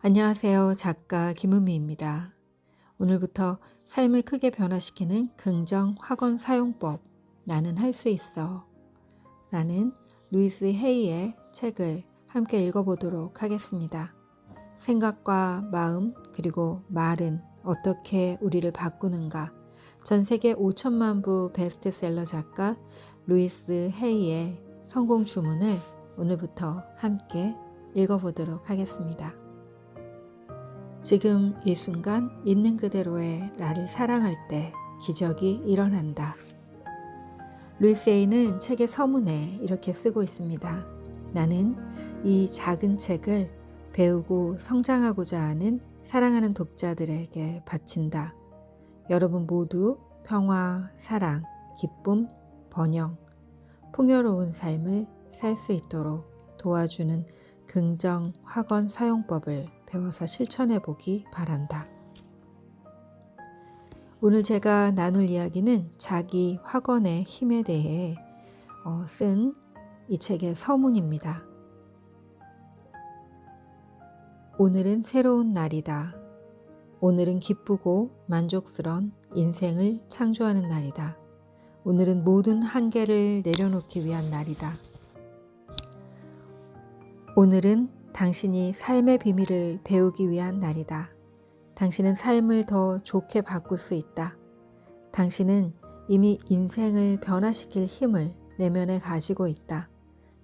안녕하세요. 작가 김은미입니다. 오늘부터 삶을 크게 변화시키는 긍정 학원 사용법 나는 할 수 있어 라는 루이스 헤이의 책을 함께 읽어보도록 하겠습니다. 생각과 마음 그리고 말은 어떻게 우리를 바꾸는가 전 세계 5천만 부 베스트셀러 작가 루이스 헤이의 성공 주문을 오늘부터 함께 읽어보도록 하겠습니다. 지금 이 순간 있는 그대로의 나를 사랑할 때 기적이 일어난다. 루이스 에이는 책의 서문에 이렇게 쓰고 있습니다. 나는 이 작은 책을 배우고 성장하고자 하는 사랑하는 독자들에게 바친다. 여러분 모두 평화, 사랑, 기쁨, 번영, 풍요로운 삶을 살 수 있도록 도와주는 긍정 학원 사용법을 배워서 실천해 보기 바란다. 오늘 제가 나눌 이야기는 자기 확언의 힘에 대해 어, 쓴이 책의 서문입니다. 오늘은 새로운 날이다. 오늘은 기쁘고 만족스러운 인생을 창조하는 날이다. 오늘은 모든 한계를 내려놓기 위한 날이다. 오늘은 당신이 삶의 비밀을 배우기 위한 날이다. 당신은 삶을 더 좋게 바꿀 수 있다. 당신은 이미 인생을 변화시킬 힘을 내면에 가지고 있다.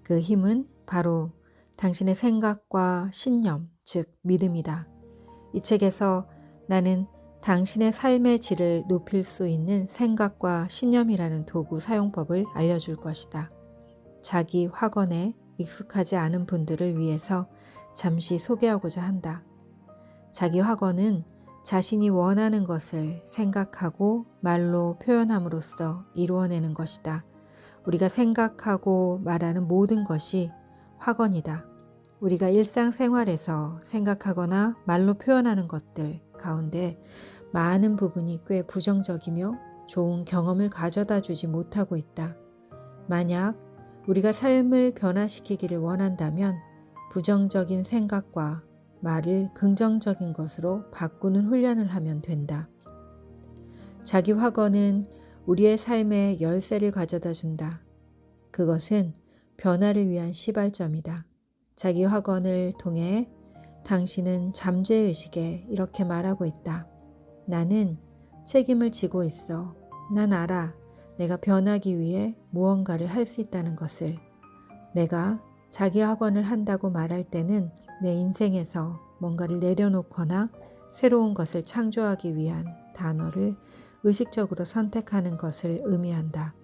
그 힘은 바로 당신의 생각과 신념, 즉 믿음이다. 이 책에서 나는 당신의 삶의 질을 높일 수 있는 생각과 신념이라는 도구 사용법을 알려줄 것이다. 자기 확언에 익숙하지 않은 분들을 위해서 잠시 소개하고자 한다. 자기 확언은 자신이 원하는 것을 생각하고 말로 표현함으로써 이루어내는 것이다. 우리가 생각하고 말하는 모든 것이 확언이다. 우리가 일상생활에서 생각하거나 말로 표현하는 것들 가운데 많은 부분이 꽤 부정적이며 좋은 경험을 가져다 주지 못하고 있다. 만약 우리가 삶을 변화시키기를 원한다면 부정적인 생각과 말을 긍정적인 것으로 바꾸는 훈련을 하면 된다. 자기 확언은 우리의 삶에 열쇠를 가져다 준다. 그것은 변화를 위한 시발점이다. 자기 확언을 통해 당신은 잠재의식에 이렇게 말하고 있다. 나는 책임을 지고 있어. 난 알아. 내가 변하기 위해 무언가를 할 수 있다는 것을. 내가 자기 학원을 한다고 말할 때는 내 인생에서 뭔가를 내려놓거나 새로운 것을 창조하기 위한 단어를 의식적으로 선택하는 것을 의미한다.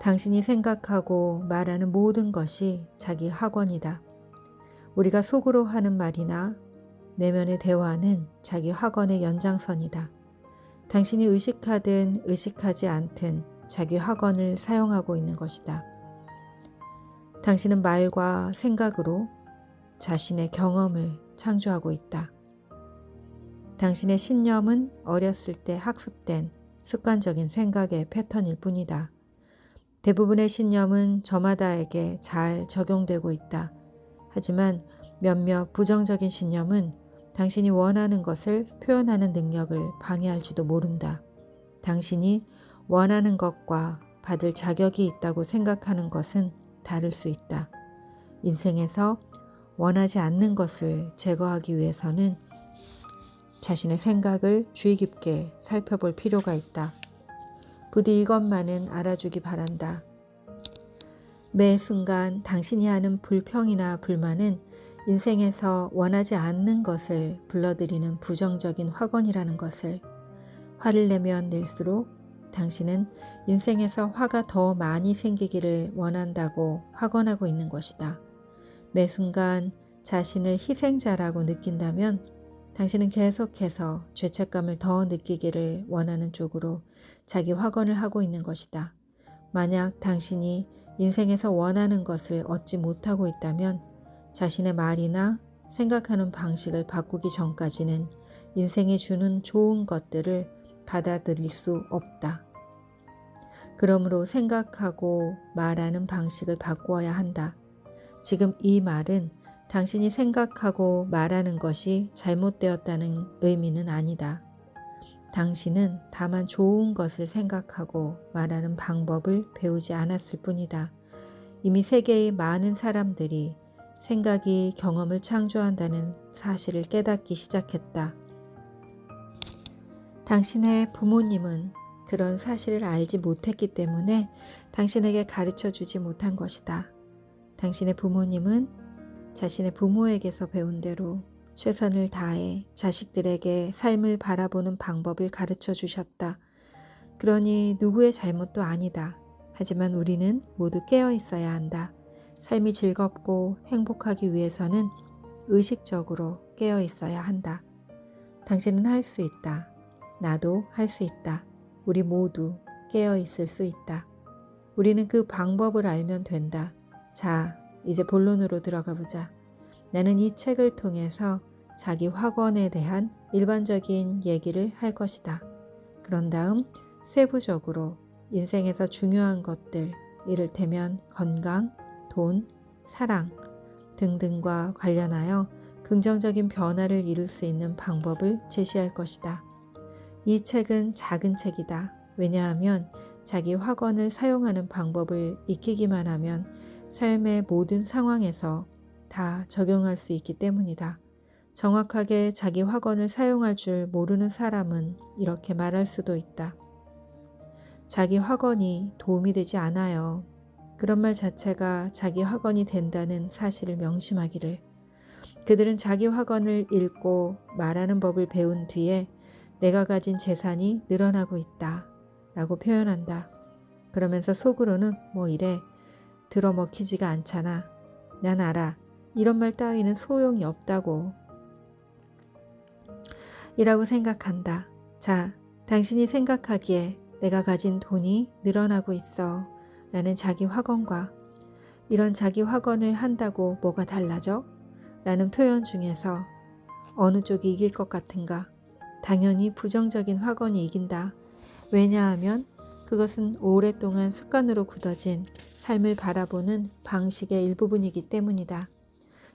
당신이 생각하고 말하는 모든 것이 자기 학원이다. 우리가 속으로 하는 말이나 내면의 대화는 자기 학원의 연장선이다. 당신이 의식하든 의식하지 않든 자기 학원을 사용하고 있는 것이다. 당신은 말과 생각으로 자신의 경험을 창조하고 있다. 당신의 신념은 어렸을 때 학습된 습관적인 생각의 패턴일 뿐이다. 대부분의 신념은 저마다에게 잘 적용되고 있다. 하지만 몇몇 부정적인 신념은 당신이 원하는 것을 표현하는 능력을 방해할지도 모른다. 당신이 원하는 것과 받을 자격이 있다고 생각하는 것은 다를 수 있다. 인생에서 원하지 않는 것을 제거하기 위해서는 자신의 생각을 주의 깊게 살펴볼 필요가 있다. 부디 이것만은 알아주기 바란다. 매 순간 당신이 하는 불평이나 불만은 인생에서 원하지 않는 것을 불러들이는 부정적인 확언이라는 것을 화를 내면 낼수록 당신은 인생에서 화가 더 많이 생기기를 원한다고 확언하고 있는 것이다. 매 순간 자신을 희생자라고 느낀다면 당신은 계속해서 죄책감을 더 느끼기를 원하는 쪽으로 자기 확언을 하고 있는 것이다. 만약 당신이 인생에서 원하는 것을 얻지 못하고 있다면 자신의 말이나 생각하는 방식을 바꾸기 전까지는 인생이 주는 좋은 것들을 받아들일 수 없다. 그러므로 생각하고 말하는 방식을 바꾸어야 한다. 지금 이 말은 당신이 생각하고 말하는 것이 잘못되었다는 의미는 아니다. 당신은 다만 좋은 것을 생각하고 말하는 방법을 배우지 않았을 뿐이다. 이미 세계의 많은 사람들이 생각이 경험을 창조한다는 사실을 깨닫기 시작했다. 당신의 부모님은 그런 사실을 알지 못했기 때문에 당신에게 가르쳐 주지 못한 것이다. 당신의 부모님은 자신의 부모에게서 배운 대로 최선을 다해 자식들에게 삶을 바라보는 방법을 가르쳐 주셨다. 그러니 누구의 잘못도 아니다. 하지만 우리는 모두 깨어 있어야 한다. 삶이 즐겁고 행복하기 위해서는 의식적으로 깨어 있어야 한다. 당신은 할 수 있다. 나도 할 수 있다. 우리 모두 깨어 있을 수 있다. 우리는 그 방법을 알면 된다. 자, 이제 본론으로 들어가 보자. 나는 이 책을 통해서 자기 확언에 대한 일반적인 얘기를 할 것이다. 그런 다음 세부적으로 인생에서 중요한 것들, 이를테면 건강, 돈, 사랑 등등과 관련하여 긍정적인 변화를 이룰 수 있는 방법을 제시할 것이다. 이 책은 작은 책이다. 왜냐하면 자기 확언을 사용하는 방법을 익히기만 하면 삶의 모든 상황에서 다 적용할 수 있기 때문이다. 정확하게 자기 확언을 사용할 줄 모르는 사람은 이렇게 말할 수도 있다. 자기 확언이 도움이 되지 않아요. 그런 말 자체가 자기 확언이 된다는 사실을 명심하기를. 그들은 자기 확언을 읽고 말하는 법을 배운 뒤에 내가 가진 재산이 늘어나고 있다. 라고 표현한다. 그러면서 속으로는 뭐 이래. 들어먹히지가 않잖아. 난 알아. 이런 말 따위는 소용이 없다고. 이라고 생각한다. 자, 당신이 생각하기에 내가 가진 돈이 늘어나고 있어. 라는 자기 확언과 이런 자기 확언을 한다고 뭐가 달라져? 라는 표현 중에서 어느 쪽이 이길 것 같은가? 당연히 부정적인 확언이 이긴다. 왜냐하면 그것은 오랫동안 습관으로 굳어진 삶을 바라보는 방식의 일부분이기 때문이다.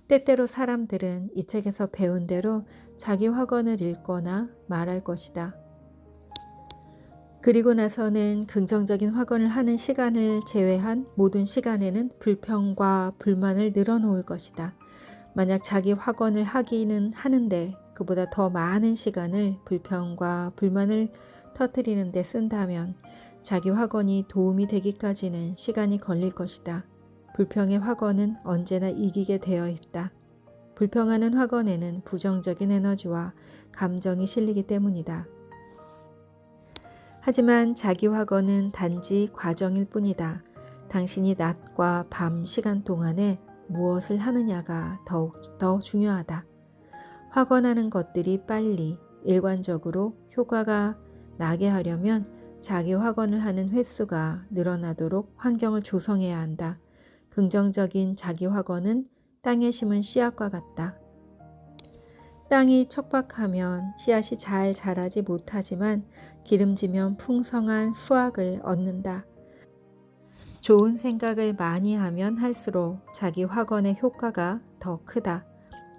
때때로 사람들은 이 책에서 배운 대로 자기 확언을 읽거나 말할 것이다. 그리고 나서는 긍정적인 확언을 하는 시간을 제외한 모든 시간에는 불평과 불만을 늘어놓을 것이다. 만약 자기 확언을 하기는 하는데 그보다 더 많은 시간을 불평과 불만을 터뜨리는 데 쓴다면 자기 확언이 도움이 되기까지는 시간이 걸릴 것이다. 불평의 확언은 언제나 이기게 되어 있다. 불평하는 확언에는 부정적인 에너지와 감정이 실리기 때문이다. 하지만 자기 확언은 단지 과정일 뿐이다. 당신이 낮과 밤 시간 동안에 무엇을 하느냐가 더욱 더 중요하다. 확언하는 것들이 빨리 일관적으로 효과가 나게 하려면 자기 확언을 하는 횟수가 늘어나도록 환경을 조성해야 한다. 긍정적인 자기 확언은 땅에 심은 씨앗과 같다. 땅이 척박하면 씨앗이 잘 자라지 못하지만 기름지면 풍성한 수확을 얻는다. 좋은 생각을 많이 하면 할수록 자기 확언의 효과가 더 크다.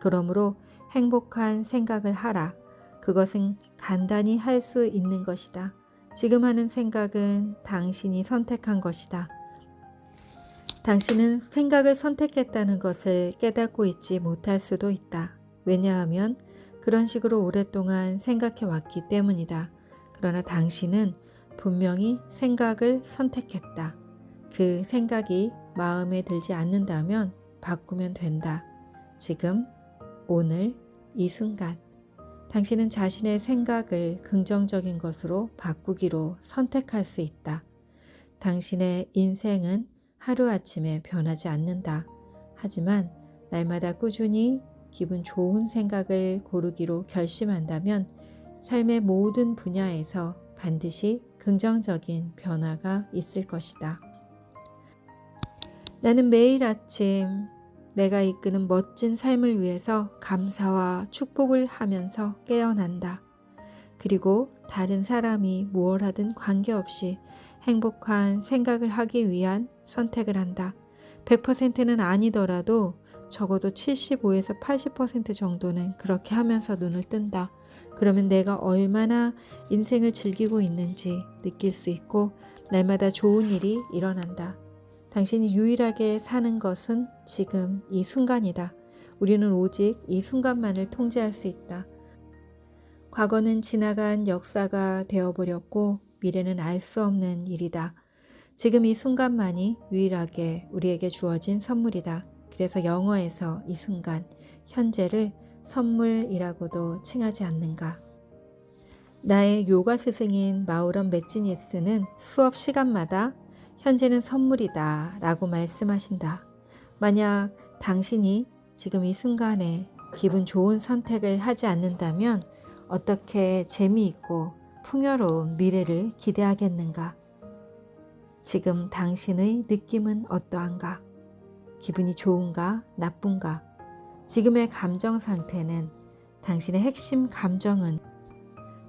그러므로 행복한 생각을 하라. 그것은 간단히 할 수 있는 것이다. 지금 하는 생각은 당신이 선택한 것이다. 당신은 생각을 선택했다는 것을 깨닫고 있지 못할 수도 있다. 왜냐하면 그런 식으로 오랫동안 생각해 왔기 때문이다. 그러나 당신은 분명히 생각을 선택했다. 그 생각이 마음에 들지 않는다면 바꾸면 된다. 지금 오늘 이 순간 당신은 자신의 생각을 긍정적인 것으로 바꾸기로 선택할 수 있다. 당신의 인생은 하루아침에 변하지 않는다. 하지만 날마다 꾸준히 기분 좋은 생각을 고르기로 결심한다면 삶의 모든 분야에서 반드시 긍정적인 변화가 있을 것이다. 나는 매일 아침 내가 이끄는 멋진 삶을 위해서 감사와 축복을 하면서 깨어난다. 그리고 다른 사람이 무얼 하든 관계없이 행복한 생각을 하기 위한 선택을 한다. 100%는 아니더라도 적어도 75에서 80% 정도는 그렇게 하면서 눈을 뜬다. 그러면 내가 얼마나 인생을 즐기고 있는지 느낄 수 있고 날마다 좋은 일이 일어난다. 당신이 유일하게 사는 것은 지금 이 순간이다. 우리는 오직 이 순간만을 통제할 수 있다. 과거는 지나간 역사가 되어버렸고 미래는 알 수 없는 일이다. 지금 이 순간만이 유일하게 우리에게 주어진 선물이다. 그래서 영어에서 이 순간, 현재를 선물이라고도 칭하지 않는가. 나의 요가 스승인 마우런 맥지니스는 수업 시간마다 현재는 선물이다 라고 말씀하신다. 만약 당신이 지금 이 순간에 기분 좋은 선택을 하지 않는다면 어떻게 재미있고 풍요로운 미래를 기대하겠는가? 지금 당신의 느낌은 어떠한가? 기분이 좋은가, 나쁜가? 지금의 감정 상태는 당신의 핵심 감정은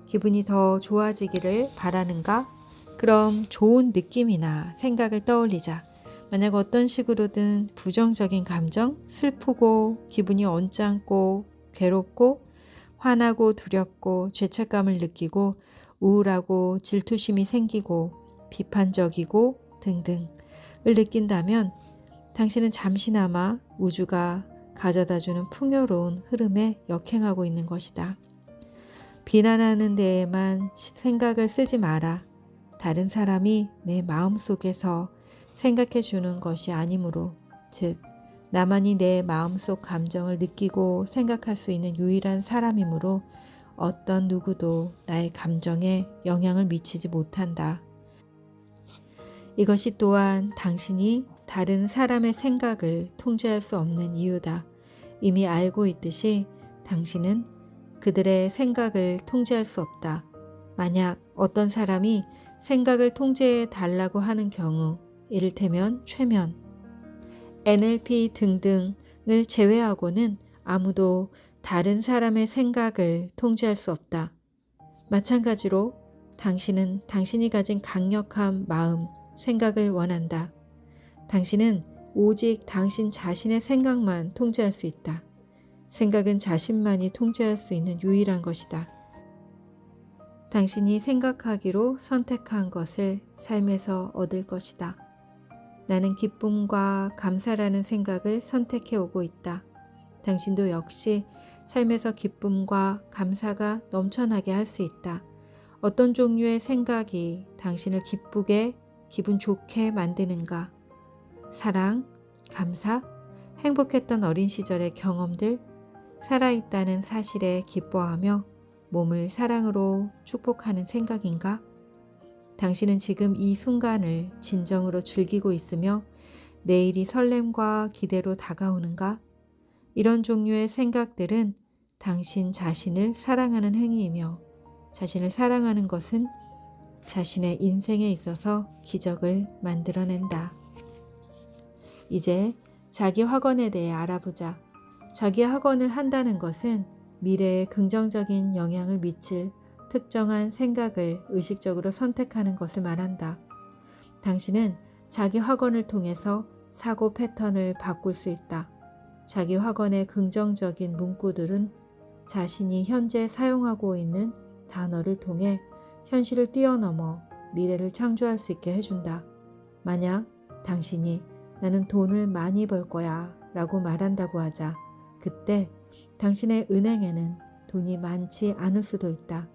기분이 더 좋아지기를 바라는가? 그럼 좋은 느낌이나 생각을 떠올리자. 만약 어떤 식으로든 부정적인 감정, 슬프고 기분이 언짢고 괴롭고 화나고 두렵고 죄책감을 느끼고 우울하고 질투심이 생기고 비판적이고 등등을 느낀다면 당신은 잠시나마 우주가 가져다 주는 풍요로운 흐름에 역행하고 있는 것이다. 비난하는 데에만 생각을 쓰지 마라. 다른 사람이 내 마음 속에서 생각해 주는 것이 아니므로, 즉, 나만이 내 마음속 감정을 느끼고 생각할 수 있는 유일한 사람이므로 어떤 누구도 나의 감정에 영향을 미치지 못한다. 이것이 또한 당신이 다른 사람의 생각을 통제할 수 없는 이유다. 이미 알고 있듯이 당신은 그들의 생각을 통제할 수 없다. 만약 어떤 사람이 생각을 통제해 달라고 하는 경우, 이를테면 최면, NLP 등등을 제외하고는 아무도 다른 사람의 생각을 통제할 수 없다. 마찬가지로 당신은 당신이 가진 강력한 마음, 생각을 원한다. 당신은 오직 당신 자신의 생각만 통제할 수 있다. 생각은 자신만이 통제할 수 있는 유일한 것이다. 당신이 생각하기로 선택한 것을 삶에서 얻을 것이다. 나는 기쁨과 감사라는 생각을 선택해 오고 있다. 당신도 역시 삶에서 기쁨과 감사가 넘쳐나게 할 수 있다. 어떤 종류의 생각이 당신을 기쁘게, 기분 좋게 만드는가? 사랑, 감사, 행복했던 어린 시절의 경험들, 살아있다는 사실에 기뻐하며 몸을 사랑으로 축복하는 생각인가? 당신은 지금 이 순간을 진정으로 즐기고 있으며 내일이 설렘과 기대로 다가오는가? 이런 종류의 생각들은 당신 자신을 사랑하는 행위이며 자신을 사랑하는 것은 자신의 인생에 있어서 기적을 만들어낸다. 이제 자기 학원에 대해 알아보자. 자기 학원을 한다는 것은 미래에 긍정적인 영향을 미칠 특정한 생각을 의식적으로 선택하는 것을 말한다. 당신은 자기 학원을 통해서 사고 패턴을 바꿀 수 있다. 자기 학원의 긍정적인 문구들은 자신이 현재 사용하고 있는 단어를 통해 현실을 뛰어넘어 미래를 창조할 수 있게 해준다. 만약 당신이 나는 돈을 많이 벌 거야 라고 말한다고 하자. 그때 당신의 은행에는 돈이 많지 않을 수도 있다.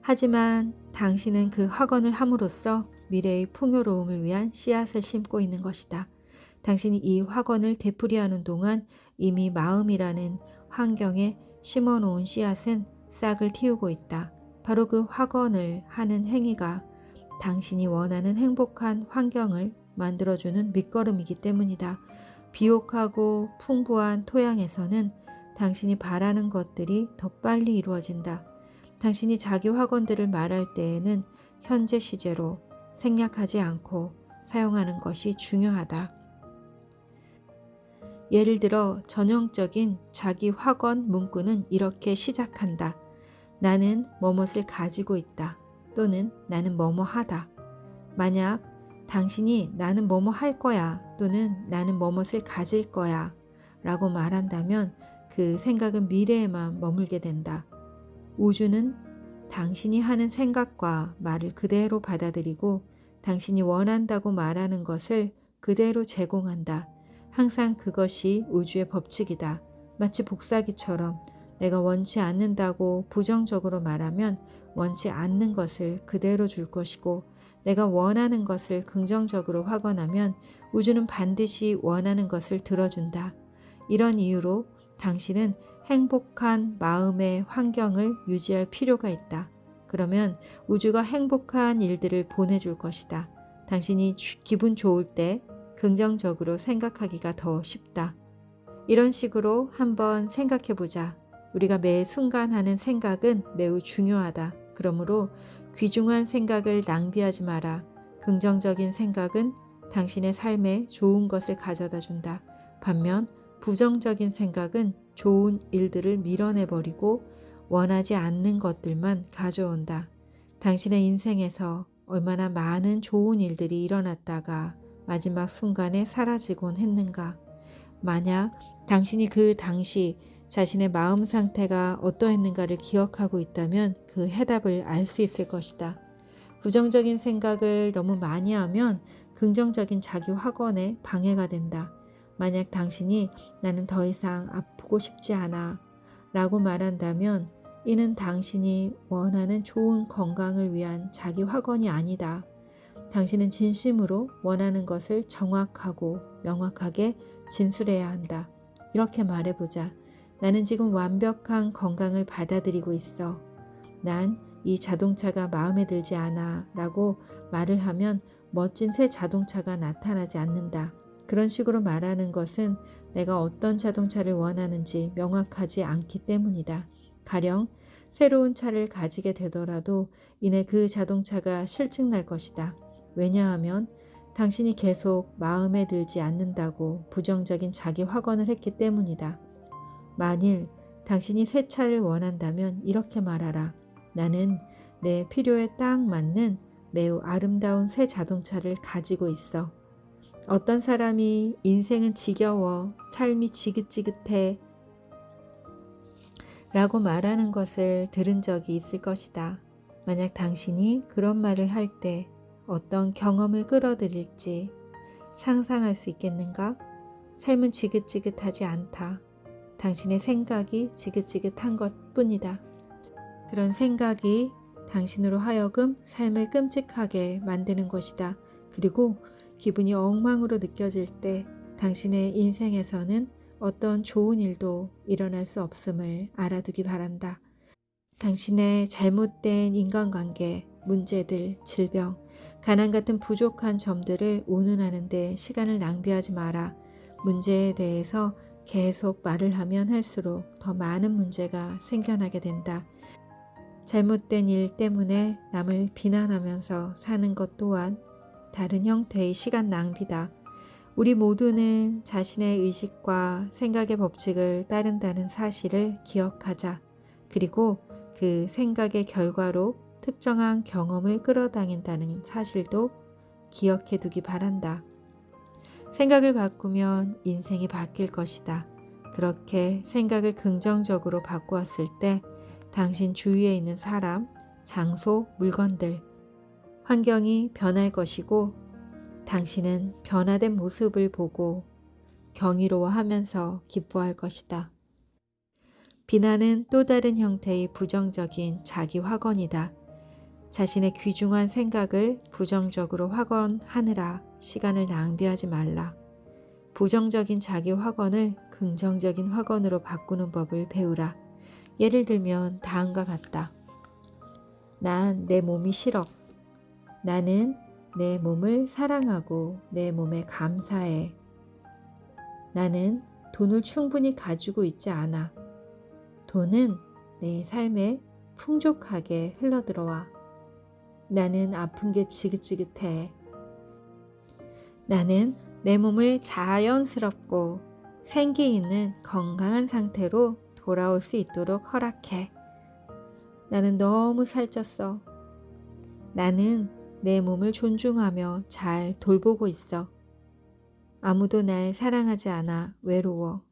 하지만 당신은 그 학원을 함으로써 미래의 풍요로움을 위한 씨앗을 심고 있는 것이다. 당신이 이 학원을 되풀이하는 동안 이미 마음이라는 환경에 심어 놓은 씨앗은 싹을 틔우고 있다. 바로 그 학원을 하는 행위가 당신이 원하는 행복한 환경을 만들어주는 밑거름이기 때문이다. 비옥하고 풍부한 토양에서는 당신이 바라는 것들이 더 빨리 이루어진다. 당신이 자기 학원들을 말할 때에는 현재 시제로 생략하지 않고 사용하는 것이 중요하다. 예를 들어 전형적인 자기 학원 문구는 이렇게 시작한다. 나는 뭐뭇을 가지고 있다. 또는 나는 뭐뭐 하다. 만약 당신이 나는 뭐뭐 할 거야 또는 나는 뭐뭇을 가질 거야 라고 말한다면 그 생각은 미래에만 머물게 된다. 우주는 당신이 하는 생각과 말을 그대로 받아들이고 당신이 원한다고 말하는 것을 그대로 제공한다. 항상 그것이 우주의 법칙이다. 마치 복사기처럼 내가 원치 않는다고 부정적으로 말하면 원치 않는 것을 그대로 줄 것이고 내가 원하는 것을 긍정적으로 확언하면 우주는 반드시 원하는 것을 들어준다. 이런 이유로 당신은 행복한 마음의 환경을 유지할 필요가 있다. 그러면 우주가 행복한 일들을 보내줄 것이다. 당신이 기분 좋을 때 긍정적으로 생각하기가 더 쉽다. 이런 식으로 한번 생각해 보자. 우리가 매 순간 하는 생각은 매우 중요하다. 그러므로 귀중한 생각을 낭비하지 마라. 긍정적인 생각은 당신의 삶에 좋은 것을 가져다 준다. 반면 부정적인 생각은 좋은 일들을 밀어내버리고 원하지 않는 것들만 가져온다. 당신의 인생에서 얼마나 많은 좋은 일들이 일어났다가 마지막 순간에 사라지곤 했는가. 만약 당신이 그 당시 자신의 마음 상태가 어떠했는가를 기억하고 있다면 그 해답을 알 수 있을 것이다. 부정적인 생각을 너무 많이 하면 긍정적인 자기 확언에 방해가 된다. 만약 당신이 나는 더 이상 아프고 싶지 않아 라고 말한다면 이는 당신이 원하는 좋은 건강을 위한 자기 확언이 아니다. 당신은 진심으로 원하는 것을 정확하고 명확하게 진술해야 한다. 이렇게 말해보자. 나는 지금 완벽한 건강을 받아들이고 있어. 난 이 자동차가 마음에 들지 않아 라고 말을 하면 멋진 새 자동차가 나타나지 않는다. 그런 식으로 말하는 것은 내가 어떤 자동차를 원하는지 명확하지 않기 때문이다. 가령 새로운 차를 가지게 되더라도 이내 그 자동차가 실증날 것이다. 왜냐하면 당신이 계속 마음에 들지 않는다고 부정적인 자기 확언을 했기 때문이다. 만일 당신이 새 차를 원한다면 이렇게 말하라. 나는 내 필요에 딱 맞는 매우 아름다운 새 자동차를 가지고 있어. 어떤 사람이 인생은 지겨워, 삶이 지긋지긋해 라고 말하는 것을 들은 적이 있을 것이다. 만약 당신이 그런 말을 할 때 어떤 경험을 끌어들일지 상상할 수 있겠는가? 삶은 지긋지긋하지 않다. 당신의 생각이 지긋지긋한 것 뿐이다. 그런 생각이 당신으로 하여금 삶을 끔찍하게 만드는 것이다. 그리고 기분이 엉망으로 느껴질 때 당신의 인생에서는 어떤 좋은 일도 일어날 수 없음을 알아두기 바란다. 당신의 잘못된 인간관계, 문제들, 질병, 가난 같은 부족한 점들을 운운하는데 시간을 낭비하지 마라. 문제에 대해서 계속 말을 하면 할수록 더 많은 문제가 생겨나게 된다. 잘못된 일 때문에 남을 비난하면서 사는 것 또한 다른 형태의 시간 낭비다. 우리 모두는 자신의 의식과 생각의 법칙을 따른다는 사실을 기억하자. 그리고 그 생각의 결과로 특정한 경험을 끌어당긴다는 사실도 기억해 두기 바란다. 생각을 바꾸면 인생이 바뀔 것이다. 그렇게 생각을 긍정적으로 바꾸었을 때 당신 주위에 있는 사람, 장소, 물건들, 환경이 변할 것이고 당신은 변화된 모습을 보고 경이로워하면서 기뻐할 것이다. 비난은 또 다른 형태의 부정적인 자기 확언이다. 자신의 귀중한 생각을 부정적으로 확언하느라 시간을 낭비하지 말라. 부정적인 자기 확언을 긍정적인 확언으로 바꾸는 법을 배우라. 예를 들면 다음과 같다. 난 내 몸이 싫어. 나는 내 몸을 사랑하고 내 몸에 감사해. 나는 돈을 충분히 가지고 있지 않아. 돈은 내 삶에 풍족하게 흘러들어와. 나는 아픈 게 지긋지긋해. 나는 내 몸을 자연스럽고 생기 있는 건강한 상태로 돌아올 수 있도록 허락해. 나는 너무 살쪘어. 나는 내 몸을 존중하며 잘 돌보고 있어. 아무도 날 사랑하지 않아 외로워.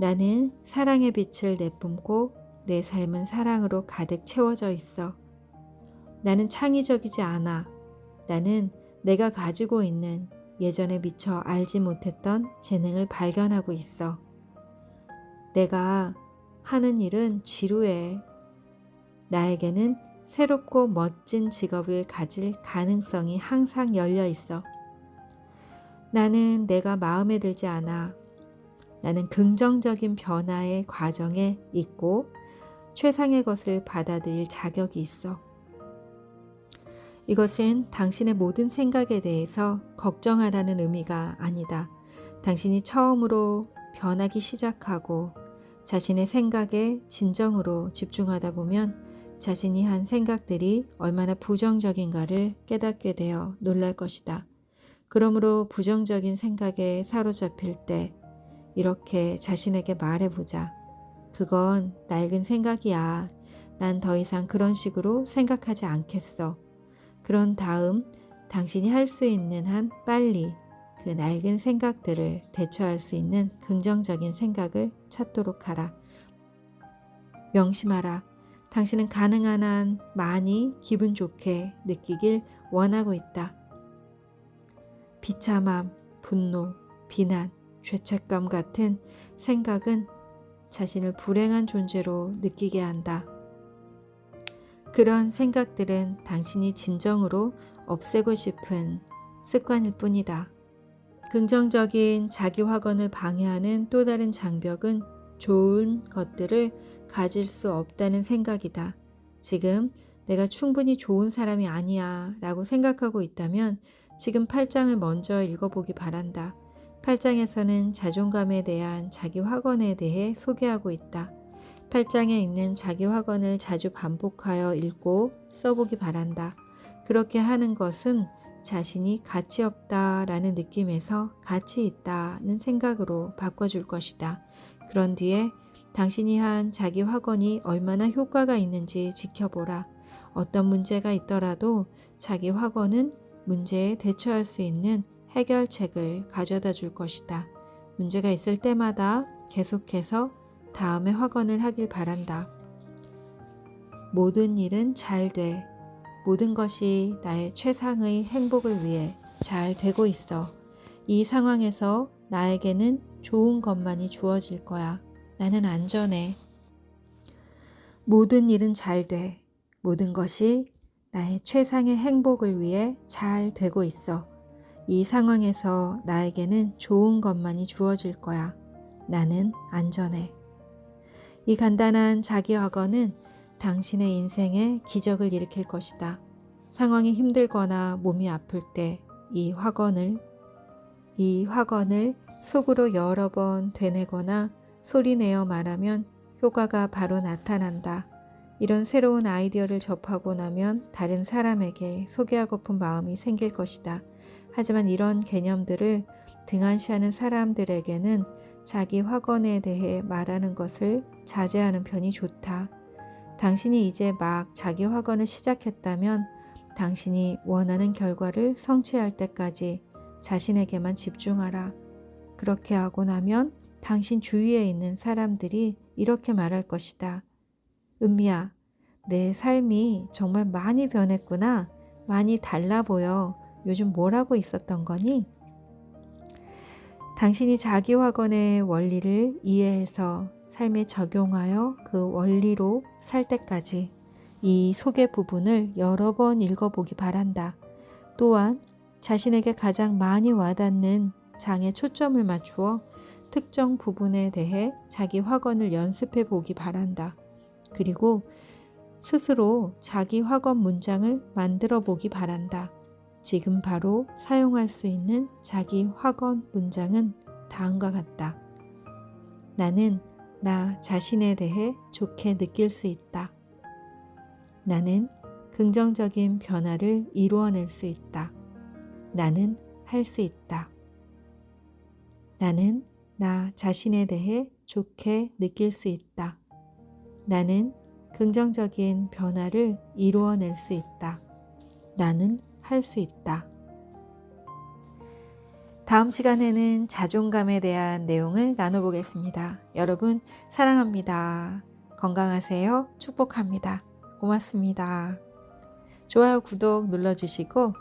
나는 사랑의 빛을 내뿜고 내 삶은 사랑으로 가득 채워져 있어. 나는 창의적이지 않아. 나는 내가 가지고 있는 예전에 미처 알지 못했던 재능을 발견하고 있어. 내가 하는 일은 지루해. 나에게는 새롭고 멋진 직업을 가질 가능성이 항상 열려 있어. 나는 내가 마음에 들지 않아. 나는 긍정적인 변화의 과정에 있고 최상의 것을 받아들일 자격이 있어. 이것은 당신의 모든 생각에 대해서 걱정하라는 의미가 아니다. 당신이 처음으로 변하기 시작하고 자신의 생각에 진정으로 집중하다 보면 자신이 한 생각들이 얼마나 부정적인가를 깨닫게 되어 놀랄 것이다. 그러므로 부정적인 생각에 사로잡힐 때 이렇게 자신에게 말해보자. 그건 낡은 생각이야. 난 더 이상 그런 식으로 생각하지 않겠어. 그런 다음 당신이 할 수 있는 한 빨리 그 낡은 생각들을 대처할 수 있는 긍정적인 생각을 찾도록 하라. 명심하라. 당신은 가능한 한 많이 기분 좋게 느끼길 원하고 있다. 비참함, 분노, 비난, 죄책감 같은 생각은 자신을 불행한 존재로 느끼게 한다. 그런 생각들은 당신이 진정으로 없애고 싶은 습관일 뿐이다. 긍정적인 자기 확언을 방해하는 또 다른 장벽은 좋은 것들을 가질 수 없다는 생각이다. 지금 내가 충분히 좋은 사람이 아니야 라고 생각하고 있다면 지금 8장을 먼저 읽어보기 바란다. 8장에서는 자존감에 대한 자기 확언에 대해 소개하고 있다. 8장에 있는 자기 확언을 자주 반복하여 읽고 써보기 바란다. 그렇게 하는 것은 자신이 가치 없다라는 느낌에서 가치 있다는 생각으로 바꿔줄 것이다. 그런 뒤에 당신이 한 자기 확언이 얼마나 효과가 있는지 지켜보라. 어떤 문제가 있더라도 자기 확언은 문제에 대처할 수 있는 해결책을 가져다 줄 것이다. 문제가 있을 때마다 계속해서 다음에 확언을 하길 바란다. 모든 일은 잘 돼. 모든 것이 나의 최상의 행복을 위해 잘 되고 있어. 이 상황에서 나에게는 좋은 것만이 주어질 거야. 나는 안전해. 모든 일은 잘 돼. 모든 것이 나의 최상의 행복을 위해 잘 되고 있어. 이 상황에서 나에게는 좋은 것만이 주어질 거야. 나는 안전해. 이 간단한 자기 확언은 당신의 인생에 기적을 일으킬 것이다. 상황이 힘들거나 몸이 아플 때이 확언을 이 확언을 속으로 여러 번 되뇌거나 소리내어 말하면 효과가 바로 나타난다. 이런 새로운 아이디어를 접하고 나면 다른 사람에게 소개하고픈 마음이 생길 것이다. 하지만 이런 개념들을 등한시하는 사람들에게는 자기 확언에 대해 말하는 것을 자제하는 편이 좋다. 당신이 이제 막 자기 확언을 시작했다면 당신이 원하는 결과를 성취할 때까지 자신에게만 집중하라. 그렇게 하고 나면 당신 주위에 있는 사람들이 이렇게 말할 것이다. 은미야, 내 삶이 정말 많이 변했구나. 많이 달라 보여. 요즘 뭘 하고 있었던 거니? 당신이 자기 확언의 원리를 이해해서 삶에 적용하여 그 원리로 살 때까지 이 소개 부분을 여러 번 읽어보기 바란다. 또한 자신에게 가장 많이 와닿는 장에 초점을 맞추어 특정 부분에 대해 자기 확언을 연습해 보기 바란다. 그리고 스스로 자기 확언 문장을 만들어 보기 바란다. 지금 바로 사용할 수 있는 자기 확언 문장은 다음과 같다. 나는 나 자신에 대해 좋게 느낄 수 있다. 나는 긍정적인 변화를 이루어낼 수 있다. 나는 할 수 있다. 나는 나 자신에 대해 좋게 느낄 수 있다. 나는 긍정적인 변화를 이루어낼 수 있다. 나는 할 수 있다. 다음 시간에는 자존감에 대한 내용을 나눠보겠습니다. 여러분, 사랑합니다. 건강하세요. 축복합니다. 고맙습니다. 좋아요, 구독 눌러주시고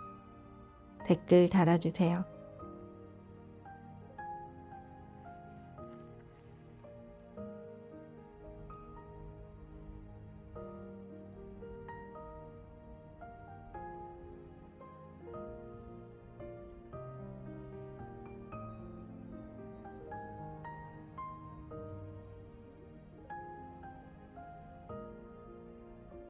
댓글 달아주세요.